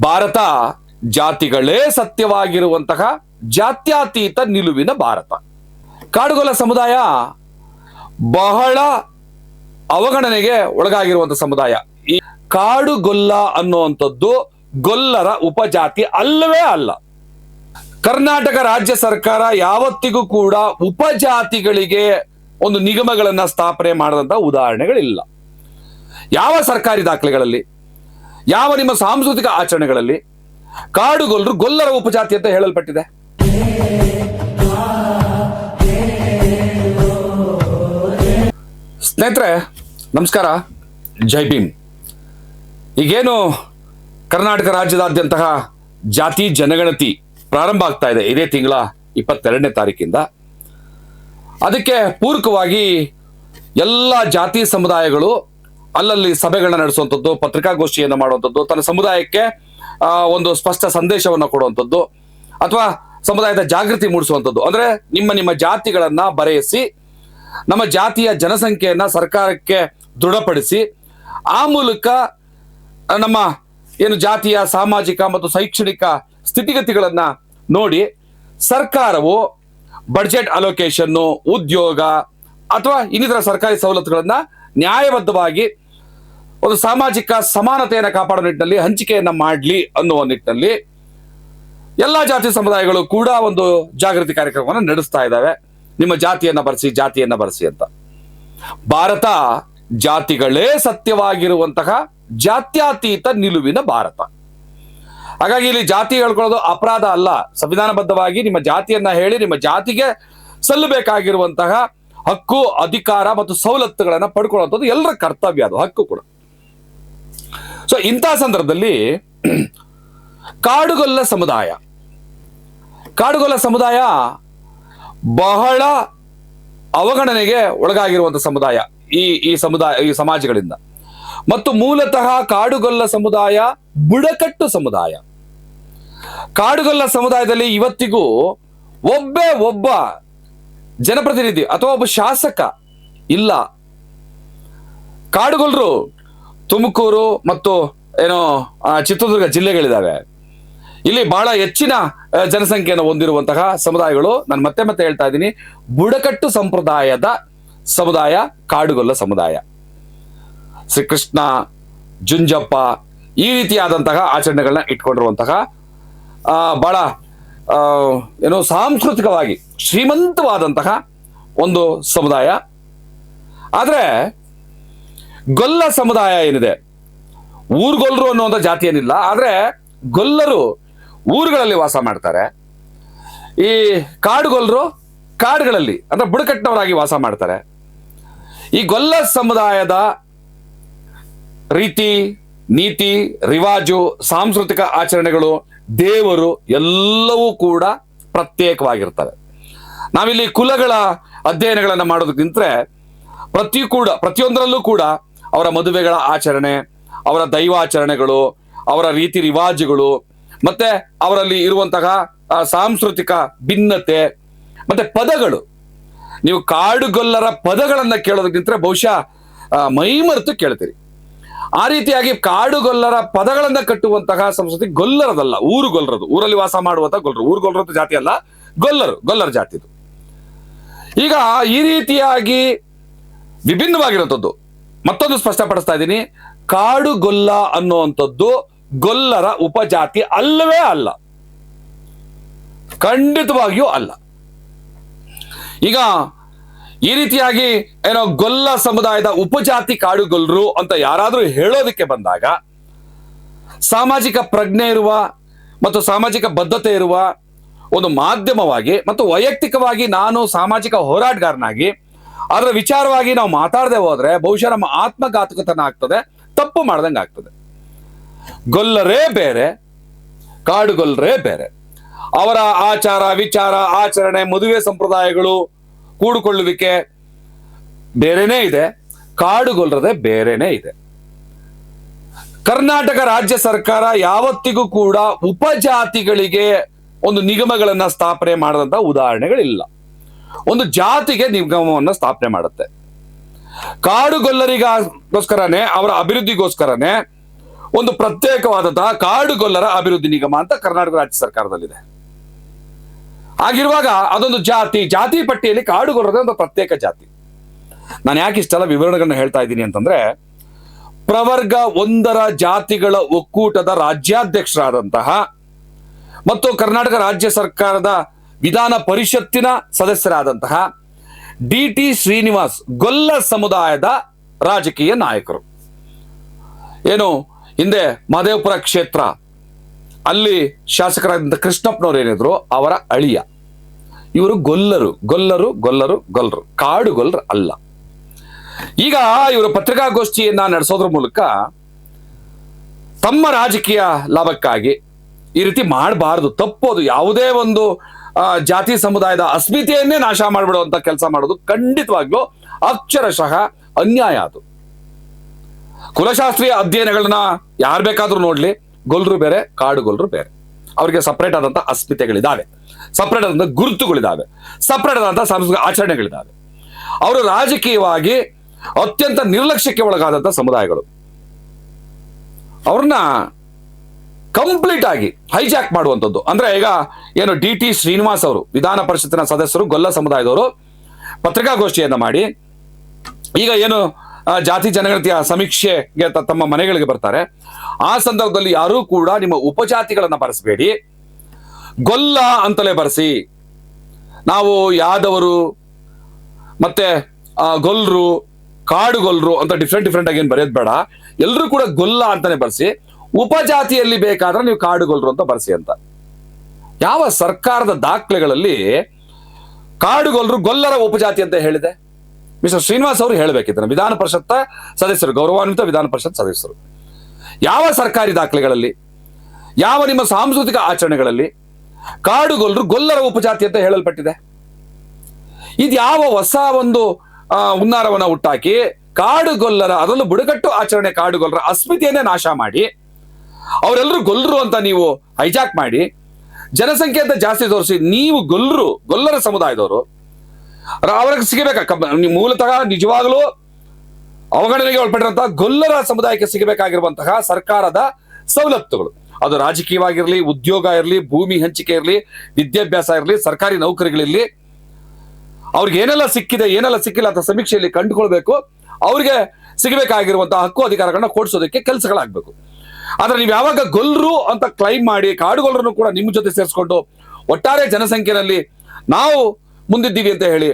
ಭಾರತ ಜಾತಿಗಳೇ ಸತ್ಯವಾಗಿರುವಂತಹ ಜಾತ್ಯಾತೀತ ನಿಲುವಿನ ಭಾರತ. ಕಾಡುಗೊಲ್ಲ ಸಮುದಾಯ ಬಹಳ ಅವಗಣನೆಗೆ ಒಳಗಾಗಿರುವಂತಹ ಸಮುದಾಯ. ಈ ಕಾಡುಗೊಲ್ಲ ಅನ್ನುವಂಥದ್ದು ಗೊಲ್ಲರ ಉಪಜಾತಿ ಅಲ್ಲವೇ ಅಲ್ಲ. ಕರ್ನಾಟಕ ರಾಜ್ಯ ಸರ್ಕಾರ ಯಾವತ್ತಿಗೂ ಕೂಡ ಉಪಜಾತಿಗಳಿಗೆ ಒಂದು ನಿಗಮಗಳನ್ನ ಸ್ಥಾಪನೆ ಮಾಡದಂತ ಉದಾಹರಣೆಗಳಿಲ್ಲ. ಯಾವ ಸರ್ಕಾರಿ ದಾಖಲೆಗಳಲ್ಲಿ? ಯಾವ ನಿಮ್ಮ ಸಾಂಸ್ಕೃತಿಕ ಆಚರಣೆಗಳಲ್ಲಿ ಕಾಡುಗೊಲ್ಲರು ಗೊಲ್ಲರ ಉಪಜಾತಿ ಅಂತ ಹೇಳಲ್ಪಟ್ಟಿದೆ? ಸ್ನೇಹಿತರೆ, ನಮಸ್ಕಾರ. ಜೈ ಭೀಮ್. ಈಗೇನು ಕರ್ನಾಟಕ ರಾಜ್ಯದಾದ್ಯಂತಹ ಜಾತಿ, ಜನಗಣತಿ ಪ್ರಾರಂಭ ಆಗ್ತಾ ಇದೆ ಇದೇ ತಿಂಗಳ ಇಪ್ಪತ್ತೆರಡನೇ ತಾರೀಕಿಂದ. ಅದಕ್ಕೆ ಪೂರಕವಾಗಿ ಎಲ್ಲ ಜಾತಿ ಸಮುದಾಯಗಳು ಅಲ್ಲಲ್ಲಿ ಸಭೆಗಳನ್ನ ನಡೆಸುವಂಥದ್ದು, ಪತ್ರಿಕಾಗೋಷ್ಠಿಯನ್ನು ಮಾಡುವಂಥದ್ದು, ತನ್ನ ಸಮುದಾಯಕ್ಕೆ ಒಂದು ಸ್ಪಷ್ಟ ಸಂದೇಶವನ್ನು ಕೊಡುವಂಥದ್ದು, ಅಥವಾ ಸಮುದಾಯದ ಜಾಗೃತಿ ಮೂಡಿಸುವಂಥದ್ದು. ಅಂದ್ರೆ ನಿಮ್ಮ ನಿಮ್ಮ ಜಾತಿಗಳನ್ನ ಬರೆಯಿಸಿ, ನಮ್ಮ ಜಾತಿಯ ಜನಸಂಖ್ಯೆಯನ್ನ ಸರ್ಕಾರಕ್ಕೆ ದೃಢಪಡಿಸಿ, ಆ ಮೂಲಕ ನಮ್ಮ ಏನು ಜಾತಿಯ ಸಾಮಾಜಿಕ ಮತ್ತು ಶೈಕ್ಷಣಿಕ ಸ್ಥಿತಿಗತಿಗಳನ್ನ ನೋಡಿ, ಸರ್ಕಾರವು ಬಡ್ಜೆಟ್ ಅಲೋಕೇಶನ್ನು ಉದ್ಯೋಗ, ಅಥವಾ ಇನ್ನಿತರ ಸರ್ಕಾರಿ ಸವಲತ್ತುಗಳನ್ನ ನ್ಯಾಯಬದ್ಧವಾಗಿ ಒಂದು ಸಾಮಾಜಿಕ ಸಮಾನತೆಯನ್ನು ಕಾಪಾಡೋ ನಿಟ್ಟಿನಲ್ಲಿ ಹಂಚಿಕೆಯನ್ನ ಮಾಡಲಿ ಅನ್ನುವ ನಿಟ್ಟಿನಲ್ಲಿ ಎಲ್ಲ ಜಾತಿ ಸಮುದಾಯಗಳು ಕೂಡ ಒಂದು ಜಾಗೃತಿ ಕಾರ್ಯಕ್ರಮವನ್ನು ನಡೆಸ್ತಾ ಇದ್ದಾವೆ. ನಿಮ್ಮ ಜಾತಿಯನ್ನು ಬರೆಸಿ, ಜಾತಿಯನ್ನ ಬರೆಸಿ ಅಂತ. ಭಾರತ ಜಾತಿಗಳೇ ಸತ್ಯವಾಗಿರುವಂತಹ ಜಾತ್ಯಾತೀತ ನಿಲುವಿನ ಭಾರತ. ಹಾಗಾಗಿ ಇಲ್ಲಿ ಜಾತಿ ಹೇಳ್ಕೊಳ್ಳೋದು ಅಪರಾಧ ಅಲ್ಲ. ಸಂವಿಧಾನಬದ್ಧವಾಗಿ ನಿಮ್ಮ ಜಾತಿಯನ್ನ ಹೇಳಿ ನಿಮ್ಮ ಜಾತಿಗೆ ಸಲ್ಲಬೇಕಾಗಿರುವಂತಹ ಹಕ್ಕು, ಅಧಿಕಾರ ಮತ್ತು ಸವಲತ್ತುಗಳನ್ನ ಪಡ್ಕೊಳ್ಳುವಂಥದ್ದು ಎಲ್ಲರ ಕರ್ತವ್ಯ ಅದು, ಹಕ್ಕು ಕೂಡ. ಸೊ ಇಂಥ ಸಂದರ್ಭದಲ್ಲಿ ಕಾಡುಗೊಲ್ಲ ಸಮುದಾಯ ಕಾಡುಗೊಲ್ಲ ಸಮುದಾಯ ಬಹಳ ಅವಗಣನೆಗೆ ಒಳಗಾಗಿರುವಂತ ಸಮುದಾಯ ಈ ಈ ಸಮುದಾಯ, ಈ ಸಮಾಜಗಳಿಂದ. ಮತ್ತು ಮೂಲತಃ ಕಾಡುಗೊಲ್ಲ ಸಮುದಾಯ ಬುಡಕಟ್ಟು ಸಮುದಾಯ. ಕಾಡುಗೊಲ್ಲ ಸಮುದಾಯದಲ್ಲಿ ಇವತ್ತಿಗೂ ಒಬ್ಬೇ ಒಬ್ಬ ಜನಪ್ರತಿನಿಧಿ ಅಥವಾ ಒಬ್ಬ ಶಾಸಕ ಇಲ್ಲ. ಕಾಡುಗೊಲ್ಲರು ತುಮಕೂರು ಮತ್ತು ಏನು ಚಿತ್ರದುರ್ಗ ಜಿಲ್ಲೆಗಳಿದ್ದಾವೆ ಇಲ್ಲಿ ಬಹಳ ಹೆಚ್ಚಿನ ಜನಸಂಖ್ಯೆಯನ್ನು ಹೊಂದಿರುವಂತಹ ಸಮುದಾಯಗಳು, ನಾನು ಮತ್ತೆ ಮತ್ತೆ ಹೇಳ್ತಾ ಇದ್ದೀನಿ, ಬುಡಕಟ್ಟು ಸಂಪ್ರದಾಯದ ಸಮುದಾಯ, ಕಾಡುಗೊಲ್ಲ ಸಮುದಾಯ. ಶ್ರೀಕೃಷ್ಣ, ಜುಂಜಪ್ಪ, ಈ ರೀತಿಯಾದಂತಹ ಆಚರಣೆಗಳನ್ನ ಇಟ್ಕೊಂಡಿರುವಂತಹ ಬಹಳ ಏನೋ ಸಾಂಸ್ಕೃತಿಕವಾಗಿ ಶ್ರೀಮಂತವಾದಂತಹ ಒಂದು ಸಮುದಾಯ. ಆದರೆ ಗೊಲ್ಲ ಸಮುದಾಯ ಏನಿದೆ? ಊರ್ಗೊಲ್ಲರು ಅನ್ನುವಂಥ ಜಾತಿ ಏನಿಲ್ಲ, ಆದರೆ ಗೊಲ್ಲರು ಊರುಗಳಲ್ಲಿ ವಾಸ ಮಾಡ್ತಾರೆ. ಈ ಕಾಡುಗೊಲ್ಲರು ಕಾಡುಗಳಲ್ಲಿ, ಅಂದ್ರೆ ಬುಡಕಟ್ಟಿನವರಾಗಿ ವಾಸ ಮಾಡ್ತಾರೆ. ಈ ಗೊಲ್ಲ ಸಮುದಾಯದ ರೀತಿ, ನೀತಿ, ರಿವಾಜು, ಸಾಂಸ್ಕೃತಿಕ ಆಚರಣೆಗಳು ದೇವರು ಎಲ್ಲವೂ ಕೂಡ ಪ್ರತ್ಯೇಕವಾಗಿರ್ತವೆ. ನಾವಿಲ್ಲಿ ಕುಲಗಳ ಅಧ್ಯಯನಗಳನ್ನು ಮಾಡೋದಕ್ಕಿಂತ ಪ್ರತಿ ಕೂಡ, ಪ್ರತಿಯೊಂದರಲ್ಲೂ ಕೂಡ ಅವರ ಮದುವೆಗಳ ಆಚರಣೆ, ಅವರ ದೈವಾಚರಣೆಗಳು ಅವರ ರೀತಿ ರಿವಾಜುಗಳು, ಮತ್ತೆ ಅವರಲ್ಲಿ ಇರುವಂತಹ ಸಾಂಸ್ಕೃತಿಕ ಭಿನ್ನತೆ, ಮತ್ತೆ ಪದಗಳು. ನೀವು ಕಾಡುಗೊಲ್ಲರ ಪದಗಳನ್ನ ಕೇಳೋದಕ್ಕಿಂತ ಬಹುಶಃ ಮೈಮರೆತು ಕೇಳ್ತೀರಿ. ಆ ರೀತಿಯಾಗಿ ಕಾಡುಗೊಲ್ಲರ ಪದಗಳನ್ನ ಕಟ್ಟುವಂತಹ ಸಂಸ್ಕೃತಿ ಗೊಲ್ಲರದಲ್ಲ, ಊರು ಗೊಲ್ಲರದು. ಊರಲ್ಲಿ ವಾಸ ಮಾಡುವಂತಹ ಗೊಲ್ಲರು. ಊರು ಗೊಲ್ಲರದ್ದು ಜಾತಿ ಅಲ್ಲ, ಗೊಲ್ಲರು, ಗೊಲ್ಲರ ಜಾತಿದು. ಈಗ ಈ ರೀತಿಯಾಗಿ ವಿಭಿನ್ನವಾಗಿರುವಂಥದ್ದು. ಮತ್ತೊಂದು ಸ್ಪಷ್ಟಪಡಿಸ್ತಾ ಇದ್ದೀನಿ. ಕಾಡುಗೊಲ್ಲ ಅನ್ನುವಂಥದ್ದು ಗೊಲ್ಲರ ಉಪಜಾತಿ ಅಲ್ಲವೇ ಅಲ್ಲ. ಖಂಡಿತವಾಗಿಯೂ ಅಲ್ಲ. ಈಗ ಈ ರೀತಿಯಾಗಿ ಏನೋ ಗೊಲ್ಲ ಸಮುದಾಯದ ಉಪಜಾತಿ ಕಾಡುಗೊಲ್ಲರು ಅಂತ ಯಾರಾದರೂ ಹೇಳೋದಕ್ಕೆ ಬಂದಾಗ ಸಾಮಾಜಿಕ ಪ್ರಜ್ಞೆ ಇರುವ ಮತ್ತು ಸಾಮಾಜಿಕ ಬದ್ಧತೆ ಇರುವ ಒಂದು ಮಾಧ್ಯಮವಾಗಿ ಮತ್ತು ವೈಯಕ್ತಿಕವಾಗಿ ನಾನು ಸಾಮಾಜಿಕ ಹೋರಾಟಗಾರನಾಗಿ ಅದರ ವಿಚಾರವಾಗಿ ನಾವು ಮಾತಾಡದೆ ಹೋದ್ರೆ ಬಹುಶಃ ನಮ್ಮ ಆತ್ಮಘಾತಕತನ ಆಗ್ತದೆ, ತಪ್ಪು ಮಾಡ್ದಂಗೆ ಆಗ್ತದೆ. ಗೊಲ್ಲರೇ ಬೇರೆ, ಕಾಡುಗೊಲ್ಲರೇ ಬೇರೆ. ಅವರ ಆಚಾರ, ವಿಚಾರ, ಆಚರಣೆ, ಮದುವೆ ಸಂಪ್ರದಾಯಗಳು ಕೂಡಿಕೊಳ್ಳುವಿಕೆ ಬೇರೆನೇ ಇದೆ, ಕಾಡುಗೊಲ್ಲರದೆ ಬೇರೆನೇ ಇದೆ. ಕರ್ನಾಟಕ ರಾಜ್ಯ ಸರ್ಕಾರ ಯಾವತ್ತಿಗೂ ಕೂಡ ಉಪಜಾತಿಗಳಿಗೆ ಒಂದು ನಿಗಮಗಳನ್ನ ಸ್ಥಾಪನೆ ಮಾಡದಂತ ಉದಾಹರಣೆಗಳಿಲ್ಲ. ಒಂದು ಜಾತಿಗೆ ನಿಗಮವನ್ನು ಸ್ಥಾಪನೆ ಮಾಡುತ್ತೆ. ಕಾಡುಗೊಲ್ಲರಿಗೋಸ್ಕರನೇ ಅವರ ಅಭಿವೃದ್ಧಿಗೋಸ್ಕರನೇ ಒಂದು ಪ್ರತ್ಯೇಕವಾದಂತಹ ಕಾಡುಗೊಲ್ಲರ ಅಭಿವೃದ್ಧಿ ನಿಗಮ ಅಂತ ಕರ್ನಾಟಕ ರಾಜ್ಯ ಸರ್ಕಾರದಲ್ಲಿದೆ. ಆಗಿರುವಾಗ ಅದೊಂದು ಜಾತಿ ಜಾತಿ ಪಟ್ಟಿಯಲ್ಲಿ ಕಾಡುಗೊಲ್ಲರದ ಒಂದು ಪ್ರತ್ಯೇಕ ಜಾತಿ. ನಾನು ಯಾಕೆ ಇಷ್ಟೆಲ್ಲ ವಿವರಣೆಗಳನ್ನ ಹೇಳ್ತಾ ಇದ್ದೀನಿ ಅಂತಂದ್ರೆ, ಪ್ರವರ್ಗ ಒಂದರ ಜಾತಿಗಳ ಒಕ್ಕೂಟದ ರಾಜ್ಯಾಧ್ಯಕ್ಷರಾದಂತಹ ಮತ್ತು ಕರ್ನಾಟಕ ರಾಜ್ಯ ಸರ್ಕಾರದ ವಿಧಾನ ಪರಿಷತ್ತಿನ ಸದಸ್ಯರಾದಂತಹ ಡಿ ಟಿ ಶ್ರೀನಿವಾಸ್ ಗೊಲ್ಲ ಸಮುದಾಯದ ರಾಜಕೀಯ ನಾಯಕರು. ಏನು, ಹಿಂದೆ ಮಹದೇವಪುರ ಕ್ಷೇತ್ರ, ಅಲ್ಲಿ ಶಾಸಕರಾದಂಥ ಕೃಷ್ಣಪ್ಪನವ್ರು ಏನಿದ್ರು, ಅವರ ಅಳಿಯ. ಇವರು ಗೊಲ್ಲರು ಗೊಲ್ಲರು ಗೊಲ್ಲರು ಗೊಲ್ಲರು ಕಾಡು ಗೊಲ್ಲರು ಅಲ್ಲ. ಈಗ ಇವರು ಪತ್ರಿಕಾಗೋಷ್ಠಿಯನ್ನ ನಡೆಸೋದ್ರ ಮೂಲಕ ತಮ್ಮ ರಾಜಕೀಯ ಲಾಭಕ್ಕಾಗಿ ಈ ರೀತಿ ಮಾಡಬಾರದು ತಪ್ಪೋದು ಯಾವುದೇ ಒಂದು ಜಾತಿ ಸಮುದಾಯದ ಅಸ್ಮಿತೆಯನ್ನೇ ನಾಶ ಮಾಡಿಬಿಡುವಂತ ಕೆಲಸ ಮಾಡೋದು ಖಂಡಿತವಾಗ್ಲೂ ಅಕ್ಷರಶಃ ಅನ್ಯಾಯ ಅದು. ಕುಲಶಾಸ್ತ್ರೀಯ ಅಧ್ಯಯನಗಳನ್ನ ಯಾರು ಬೇಕಾದ್ರೂ ನೋಡ್ಲಿ, ಗೊಲ್ರು ಬೇರೆ ಕಾಡುಗೊಲ್ರು ಬೇರೆ. ಅವರಿಗೆ ಸಪ್ರೇಟ್ ಆದಂತ ಅಸ್ಮಿತೆಗಳಿದಾವೆ. ಸಪ್ರೇಟ್ ಆದಂತ ಗುರುತುಗಳಿದ್ದಾವೆ ಸಪ್ರೇಟ್ ಆದಂತ ಸಾಂಸ್ಕೃತಿಕ ಆಚರಣೆಗಳಿದಾವೆ. ಅವರು ರಾಜಕೀಯವಾಗಿ ಅತ್ಯಂತ ನಿರ್ಲಕ್ಷ್ಯಕ್ಕೆ ಒಳಗಾದಂತ ಸಮುದಾಯಗಳು. ಅವ್ರನ್ನ ಕಂಪ್ಲೀಟ್ ಆಗಿ ಹೈಜಾಕ್ ಮಾಡುವಂಥದ್ದು. ಅಂದ್ರೆ ಈಗ ಏನು ಡಿ ಟಿ ಶ್ರೀನಿವಾಸ್ ಅವರು ವಿಧಾನ ಪರಿಷತ್ತಿನ ಸದಸ್ಯರು ಗೊಲ್ಲ ಸಮುದಾಯದವರು ಪತ್ರಿಕಾಗೋಷ್ಠಿಯನ್ನು ಮಾಡಿ ಈಗ ಏನು ಜಾತಿ ಜನಗಣತಿಯ ಸಮೀಕ್ಷೆಗೆ ತಮ್ಮ ಮನೆಗಳಿಗೆ ಬರ್ತಾರೆ. ಆ ಸಂದರ್ಭದಲ್ಲಿ ಯಾರೂ ಕೂಡ ನಿಮ್ಮ ಉಪಜಾತಿಗಳನ್ನು ಬರೆಸಬೇಡಿ. ಗೊಲ್ಲ ಅಂತಲೇ ಬರೆಸಿ. ನಾವು ಯಾದವರು ಮತ್ತೆ ಆ, ಗೊಲ್ರು ಕಾಡುಗೊಲ್ರು ಅಂತ ಡಿಫ್ರೆಂಟ್ ಡಿಫ್ರೆಂಟ್ ಆಗಿ ಏನು ಬರೆಯೋದು ಬೇಡ. ಎಲ್ಲರೂ ಕೂಡ ಗೊಲ್ಲ ಅಂತಲೇ ಬರೆಸಿ. ಉಪಜಾತಿಯಲ್ಲಿ ಬೇಕಾದ್ರೆ ನೀವು ಕಾಡುಗೊಲ್ರು ಅಂತ ಬರ್ಸಿ ಅಂತ. ಯಾವ ಸರ್ಕಾರದ ದಾಖಲೆಗಳಲ್ಲಿ ಕಾಡುಗೊಲ್ರು ಗೊಲ್ಲರ ಉಪಜಾತಿ ಅಂತ ಹೇಳಿದೆ? ಮಿಸ್ಟರ್ ಶ್ರೀನಿವಾಸ್ ಅವರು ಹೇಳಬೇಕಿದ್ದಾರೆ ವಿಧಾನ ಪರಿಷತ್ ಸದಸ್ಯರು, ಗೌರವಾನ್ವಿತ ವಿಧಾನ ಪರಿಷತ್ ಸದಸ್ಯರು. ಯಾವ ಸರ್ಕಾರಿ ದಾಖಲೆಗಳಲ್ಲಿ, ಯಾವ ನಿಮ್ಮ ಸಾಂಸ್ಕೃತಿಕ ಆಚರಣೆಗಳಲ್ಲಿ ಕಾಡುಗೊಲ್ಲರು ಗೊಲ್ಲರ ಉಪಜಾತಿ ಅಂತ ಹೇಳಲ್ಪಟ್ಟಿದೆ? ಇದು ಯಾವ ಹೊಸ ಒಂದು ಹುನ್ನಾರವನ್ನ ಹುಟ್ಟಾಕಿ ಕಾಡುಗೊಲ್ಲರ ಅದರಲ್ಲೂ ಬುಡಕಟ್ಟು ಆಚರಣೆ ಕಾಡುಗೊಲ್ಲರ ಅಸ್ಮಿತೆಯನ್ನೇ ನಾಶ ಮಾಡಿ ಅವರೆಲ್ಲರೂ ಗೊಲ್ಲರು ಅಂತ ನೀವು ಹೈಜಾಕ್ ಮಾಡಿ, ಜನಸಂಖ್ಯೆ ಅಂತ ಜಾಸ್ತಿ ತೋರಿಸಿ ನೀವು ಗೊಲ್ಲರು, ಗೊಲ್ಲರ ಸಮುದಾಯದವರು ಅವ್ರಿಗೆ ಸಿಗಬೇಕ? ಮೂಲತಃ ನಿಜವಾಗಲೂ ಅವಗಣನೆಗೆ ಒಳಪಟ್ಟಿರುವಂತಹ ಗೊಲ್ಲರ ಸಮುದಾಯಕ್ಕೆ ಸಿಗಬೇಕಾಗಿರುವಂತಹ ಸರ್ಕಾರದ ಸವಲತ್ತುಗಳು. ಅದು ರಾಜಕೀಯವಾಗಿರಲಿ, ಉದ್ಯೋಗ ಇರಲಿ, ಭೂಮಿ ಹಂಚಿಕೆ ಇರಲಿ, ವಿದ್ಯಾಭ್ಯಾಸ ಇರಲಿ, ಸರ್ಕಾರಿ ನೌಕರಿಗಳಿರಲಿ, ಅವ್ರಿಗೆ ಏನೆಲ್ಲ ಸಿಕ್ಕಿದೆ, ಏನೆಲ್ಲ ಸಿಕ್ಕಿಲ್ಲ ಅಂತ ಸಮೀಕ್ಷೆಯಲ್ಲಿ ಕಂಡುಕೊಳ್ಬೇಕು. ಅವ್ರಿಗೆ ಸಿಗಬೇಕಾಗಿರುವಂತಹ ಹಕ್ಕು, ಅಧಿಕಾರಗಳನ್ನ ಕೊಡಿಸೋದಕ್ಕೆ ಕೆಲಸಗಳಾಗಬೇಕು. ಆದ್ರೆ ನೀವು ಯಾವಾಗ ಗೊಲ್ರು ಅಂತ ಕ್ಲೈಮ್ ಮಾಡಿ ಕಾಡುಗೊಲ್ಲರನ್ನು ಕೂಡ ನಿಮ್ಮ ಜೊತೆ ಸೇರಿಸ್ಕೊಂಡು ಒಟ್ಟಾರೆ ಜನಸಂಖ್ಯೆಯಲ್ಲಿ ನಾವು ಮುಂದಿದ್ದೀವಿ ಅಂತ ಹೇಳಿ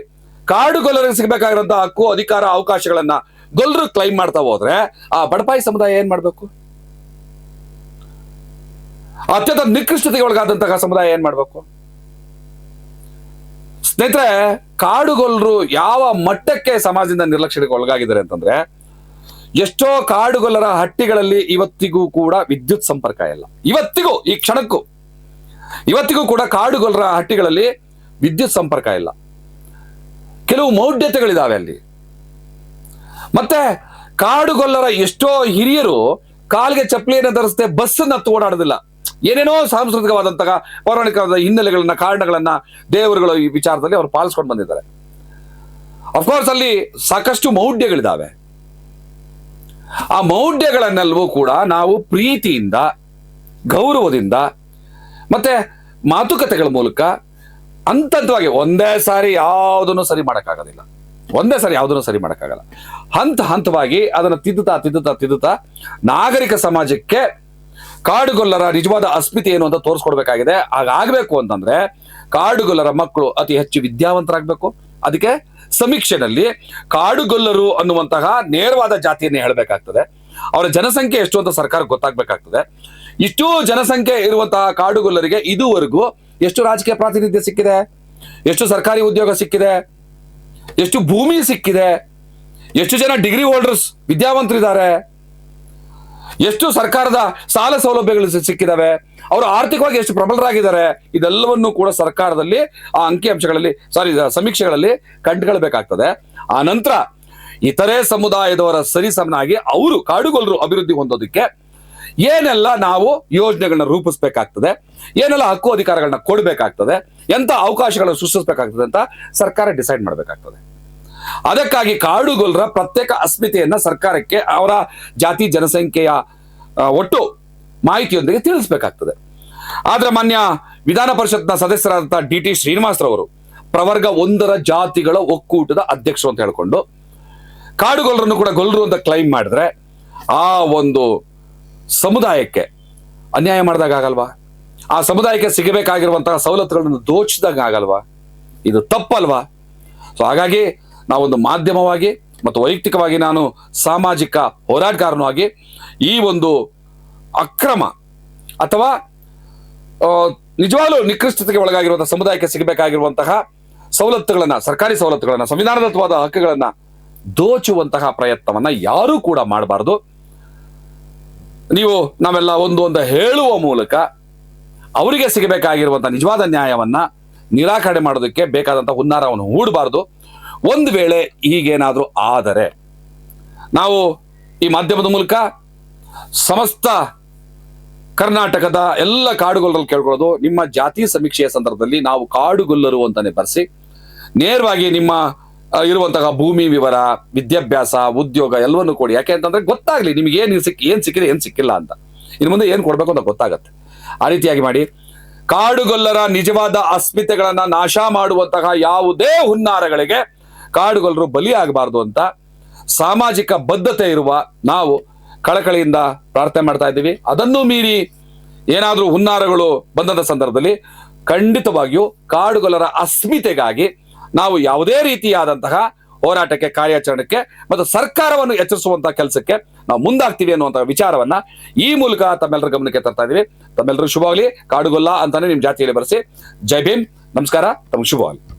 ಕಾಡುಗೊಲ್ಲರಿಗೆ ಸಿಗಬೇಕಾಗಿರೋಂಥ ಹಕ್ಕು, ಅಧಿಕಾರ, ಅವಕಾಶಗಳನ್ನ ಗೊಲ್ರು ಕ್ಲೈಮ್ ಮಾಡ್ತಾ ಹೋದ್ರೆ ಆ ಬಡಪಾಯಿ ಸಮುದಾಯ ಏನ್ ಮಾಡ್ಬೇಕು? ಅತ್ಯಂತ ನಿಕೃಷ್ಟತೆಗೆ ಒಳಗಾದಂತಹ ಸಮುದಾಯ ಏನ್ ಮಾಡ್ಬೇಕು? ಸ್ನೇಹಿತರೆ ಕಾಡುಗೊಲ್ಲರು ಯಾವ ಮಟ್ಟಕ್ಕೆ ಸಮಾಜದಿಂದ ನಿರ್ಲಕ್ಷ್ಯಕ್ಕೆ ಒಳಗಾಗಿದ್ದಾರೆ ಅಂತಂದ್ರೆ ಎಷ್ಟೋ ಕಾಡುಗೊಲ್ಲರ ಹಟ್ಟಿಗಳಲ್ಲಿ ಇವತ್ತಿಗೂ ಕೂಡ ವಿದ್ಯುತ್ ಸಂಪರ್ಕ ಇಲ್ಲ. ಇವತ್ತಿಗೂ, ಈ ಕ್ಷಣಕ್ಕೂ. ಇವತ್ತಿಗೂ ಕೂಡ ಕಾಡುಗೊಲ್ಲರ ಹಟ್ಟಿಗಳಲ್ಲಿ ವಿದ್ಯುತ್ ಸಂಪರ್ಕ ಇಲ್ಲ. ಕೆಲವು ಮೌಢ್ಯತೆಗಳಿದಾವೆ ಅಲ್ಲಿ. ಮತ್ತೆ ಕಾಡುಗೊಲ್ಲರ ಎಷ್ಟೋ ಹಿರಿಯರು ಕಾಲಿಗೆ ಚಪ್ಪಲಿಯನ್ನು ಧರಿಸದೆ ಬಸ್ಸನ್ನ ತೋಡಾಡೋದಿಲ್ಲ ಏನೇನೋ ಸಾಂಸ್ಕೃತಿಕವಾದಂತಹ ಪೌರಾಣಿಕವಾದ ಹಿನ್ನೆಲೆಗಳನ್ನ, ಕಾರಣಗಳನ್ನ ದೇವರುಗಳು ಈ ವಿಚಾರದಲ್ಲಿ ಅವರು ಪಾಲಿಸ್ಕೊಂಡು ಬಂದಿದ್ದಾರೆ. ಅಫ್ಕೋರ್ಸ್ ಅಲ್ಲಿ ಸಾಕಷ್ಟು ಮೌಢ್ಯಗಳಿದಾವೆ. ಆ ಮೌಢ್ಯಗಳನ್ನೆಲ್ಲವೂ ಕೂಡ ನಾವು ಪ್ರೀತಿಯಿಂದ, ಗೌರವದಿಂದ, ಮತ್ತೆ ಮಾತುಕತೆಗಳ ಮೂಲಕ ಹಂತವಾಗಿ ಒಂದೇ ಸಾರಿ ಯಾವುದನ್ನು ಸರಿ ಮಾಡೋಕ್ಕಾಗೋದಿಲ್ಲ. ಒಂದೇ ಸಾರಿ ಯಾವುದನ್ನು ಸರಿ ಮಾಡೋಕ್ಕಾಗಲ್ಲ. ಹಂತ ಹಂತವಾಗಿ ಅದನ್ನು ತಿದ್ದುತ್ತಾ ತಿದ್ದುತ್ತಾ ತಿದ್ದುತ್ತಾ ನಾಗರಿಕ ಸಮಾಜಕ್ಕೆ ಕಾಡುಗೊಲ್ಲರ ನಿಜವಾದ ಅಸ್ಮಿತೆ ಏನು ಅಂತ ತೋರಿಸ್ಕೊಡ್ಬೇಕಾಗಿದೆ. ಹಾಗಾಗಬೇಕು ಅಂತಂದ್ರೆ ಕಾಡುಗೊಲ್ಲರ ಮಕ್ಕಳು ಅತಿ ಹೆಚ್ಚು ವಿದ್ಯಾವಂತರಾಗಬೇಕು. ಅದಕ್ಕೆ ಸಮೀಕ್ಷೆನಲ್ಲಿ ಕಾಡುಗೊಲ್ಲರು ಅನ್ನುವಂತಹ ನೇರವಾದ ಜಾತಿಯನ್ನು ಹೇಳಬೇಕಾಗ್ತದೆ. ಅವರ ಜನಸಂಖ್ಯೆ ಎಷ್ಟು ಅಂತ ಸರ್ಕಾರ ಗೊತ್ತಾಗ್ಬೇಕಾಗ್ತದೆ. ಇಷ್ಟು ಜನಸಂಖ್ಯೆ ಇರುವಂತಹ ಕಾಡುಗೊಲ್ಲರಿಗೆ ಇದುವರೆಗೂ ಎಷ್ಟು ರಾಜಕೀಯ ಪ್ರಾತಿನಿಧ್ಯ ಸಿಕ್ಕಿದೆ? ಎಷ್ಟು ಸರ್ಕಾರಿ ಉದ್ಯೋಗ ಸಿಕ್ಕಿದೆ? ಎಷ್ಟು ಭೂಮಿ ಸಿಕ್ಕಿದೆ? ಎಷ್ಟು ಜನ ಡಿಗ್ರಿ ಹೋಲ್ಡರ್ಸ್ ವಿದ್ಯಾವಂತರಿದ್ದಾರೆ? ಎಷ್ಟು ಸರ್ಕಾರದ ಸಾಲ ಸೌಲಭ್ಯಗಳು ಸಿಕ್ಕಿದಾವೆ, ಅವರು ಆರ್ಥಿಕವಾಗಿ ಎಷ್ಟು ಪ್ರಬಲರಾಗಿದ್ದಾರೆ, ಇದೆಲ್ಲವನ್ನು ಕೂಡ ಸರ್ಕಾರದಲ್ಲಿ ಆ ಅಂಕಿಅಂಶಗಳಲ್ಲಿ ಸಾರಿ ಸಮೀಕ್ಷೆಗಳಲ್ಲಿ ಕಂಡುಕೊಳ್ಬೇಕಾಗ್ತದೆ ಆ ನಂತರ ಇತರೆ ಸಮುದಾಯದವರ ಸರಿಸಮನಾಗಿ ಅವರು ಕಾಡುಗೊಲ್ಲರು ಅಭಿವೃದ್ಧಿ ಹೊಂದೋದಕ್ಕೆ ಏನೆಲ್ಲ ನಾವು ಯೋಜನೆಗಳನ್ನ ರೂಪಿಸ್ಬೇಕಾಗ್ತದೆ, ಏನೆಲ್ಲ ಹಕ್ಕು ಅಧಿಕಾರಗಳನ್ನ ಕೊಡಬೇಕಾಗ್ತದೆ, ಎಂತ ಅವಕಾಶಗಳನ್ನು ಸೃಷ್ಟಿಸಬೇಕಾಗ್ತದೆ ಅಂತ ಸರ್ಕಾರ ಡಿಸೈಡ್ ಮಾಡಬೇಕಾಗ್ತದೆ. ಅದಕ್ಕಾಗಿ ಕಾಡುಗೊಲ್ಲರ ಪ್ರತ್ಯೇಕ ಅಸ್ಮಿತೆಯನ್ನ ಸರ್ಕಾರಕ್ಕೆ ಅವರ ಜಾತಿ ಜನಸಂಖ್ಯೆಯ ಒಟ್ಟು ಮಾಹಿತಿಯೊಂದಿಗೆ ತಿಳಿಸ್ಬೇಕಾಗ್ತದೆ. ಆದ್ರೆ ಮಾನ್ಯ ವಿಧಾನ ಪರಿಷತ್ನ ಸದಸ್ಯರಾದಂಥ ಡಿ ಟಿ ಶ್ರೀನಿವಾಸರವರು ಪ್ರವರ್ಗ ಒಂದರ ಜಾತಿಗಳ ಒಕ್ಕೂಟದ ಅಧ್ಯಕ್ಷರು ಅಂತ ಹೇಳ್ಕೊಂಡು ಕಾಡುಗೊಲ್ಲರನ್ನು ಕೂಡ ಗೊಲ್ಲರು ಅಂತ ಕ್ಲೈಮ್ ಮಾಡಿದ್ರೆ ಆ ಒಂದು ಸಮುದಾಯಕ್ಕೆ ಅನ್ಯಾಯ ಮಾಡಿದಾಗ ಆಗಲ್ವಾ? ಆ ಸಮುದಾಯಕ್ಕೆ ಸಿಗಬೇಕಾಗಿರುವಂತಹ ಸವಲತ್ತುಗಳನ್ನು ದೋಚಿದಾಗ ಆಗಲ್ವಾ? ಇದು ತಪ್ಪಲ್ವಾ? ಸೊ ಹಾಗಾಗಿ ನಾವೊಂದು ಮಾಧ್ಯಮವಾಗಿ ಮತ್ತು ವೈಯಕ್ತಿಕವಾಗಿ ನಾನು ಸಾಮಾಜಿಕ ಹೋರಾಟಗಾರನೂ ಆಗಿ ಈ ಒಂದು ಅಕ್ರಮ ಅಥವಾ ನಿಜವಾಗ್ಲೂ ನಿಕೃಷ್ಟತೆಗೆ ಒಳಗಾಗಿರುವಂತಹ ಸಮುದಾಯಕ್ಕೆ ಸಿಗಬೇಕಾಗಿರುವಂತಹ ಸವಲತ್ತುಗಳನ್ನ, ಸರ್ಕಾರಿ ಸವಲತ್ತುಗಳನ್ನ ಸಂವಿಧಾನದತ್ವದ ಹಕ್ಕುಗಳನ್ನ ದೋಚುವಂತಹ ಪ್ರಯತ್ನವನ್ನ ಯಾರೂ ಕೂಡ ಮಾಡಬಾರದು. ನೀವು ನಾವೆಲ್ಲ ಒಂದು ಒಂದು ಹೇಳುವ ಮೂಲಕ ಅವರಿಗೆ ಸಿಗಬೇಕಾಗಿರುವಂತಹ ನಿಜವಾದ ನ್ಯಾಯವನ್ನ ನಿರಾಕರಣೆ ಮಾಡೋದಕ್ಕೆ ಬೇಕಾದಂತಹ ಹುನ್ನಾರವನ್ನು ಹೂಡಬಾರದು. ಒಂದು ವೇಳೆ ಈಗೇನಾದರೂ ಆದರೆ ನಾವು ಈ ಮಾಧ್ಯಮದ ಮೂಲಕ ಸಮಸ್ತ ಕರ್ನಾಟಕದ ಎಲ್ಲ ಕಾಡುಗೊಲ್ಲರಲ್ಲಿ ಕೇಳ್ಕೊಳ್ಳೋದು, ನಿಮ್ಮ ಜಾತಿ ಸಮೀಕ್ಷೆಯ ಸಂದರ್ಭದಲ್ಲಿ ನಾವು ಕಾಡುಗೊಲ್ಲರು ಅಂತಾನೆ ಬರೆಸಿ, ನೇರವಾಗಿ ನಿಮ್ಮ ಇರುವಂತಹ ಭೂಮಿ ವಿವರ, ವಿದ್ಯಾಭ್ಯಾಸ, ಉದ್ಯೋಗ ಎಲ್ಲವನ್ನು ಕೊಡಿ. ಯಾಕೆ ಅಂತಂದ್ರೆ ಗೊತ್ತಾಗ್ಲಿ, ನಿಮ್ಗೆ ಏನು ಸಿಕ್, ಏನು ಸಿಕ್ಕಿದೆ, ಏನು ಸಿಕ್ಕಿಲ್ಲ ಅಂತ. ಇನ್ನು ಮುಂದೆ ಏನು ಕೊಡ್ಬೇಕು ಅಂತ ಗೊತ್ತಾಗತ್ತೆ. ಆ ರೀತಿಯಾಗಿ ಮಾಡಿ, ಕಾಡುಗೊಲ್ಲರ ನಿಜವಾದ ಅಸ್ಮಿತೆಗಳನ್ನು ನಾಶ ಮಾಡುವಂತಹ ಯಾವುದೇ ಹುನ್ನಾರಗಳಿಗೆ ಕಾಡುಗೊಲ್ಲರು ಬಲಿಯಾಗಬಾರ್ದು ಅಂತ ಸಾಮಾಜಿಕ ಬದ್ಧತೆ ಇರುವ ನಾವು ಕಳಕಳಿಯಿಂದ ಪ್ರಾರ್ಥನೆ ಮಾಡ್ತಾ ಇದ್ದೀವಿ. ಅದನ್ನು ಮೀರಿ ಏನಾದರೂ ಹುನ್ನಾರಗಳು ಬಂದದ ಸಂದರ್ಭದಲ್ಲಿ ಖಂಡಿತವಾಗಿಯೂ ಕಾಡುಗೊಲ್ಲರ ಅಸ್ಮಿತೆಗಾಗಿ ನಾವು ಯಾವುದೇ ರೀತಿಯಾದಂತಹ ಹೋರಾಟಕ್ಕೆ, ಕಾರ್ಯಾಚರಣೆಗೆ ಮತ್ತು ಸರ್ಕಾರವನ್ನು ಎಚ್ಚರಿಸುವಂತಹ ಕೆಲಸಕ್ಕೆ ನಾವು ಮುಂದಾಗ್ತೀವಿ ಅನ್ನುವಂತಹ ವಿಚಾರವನ್ನ ಈ ಮೂಲಕ ತಮ್ಮೆಲ್ಲರ ಗಮನಕ್ಕೆ ತರ್ತಾ ಇದ್ದೀವಿ. ತಮ್ಮೆಲ್ಲರೂ ಶುಭವಾಗಲಿ. ಕಾಡುಗೊಲ್ಲ ಅಂತಾನೆ ನಿಮ್ಮ ಜಾತಿಯಲ್ಲಿ ಬರೆಸಿ. ಜೈ ಭೀಮ್. ನಮಸ್ಕಾರ. ತಮ್ಗೆ ಶುಭವಾಗಲಿ.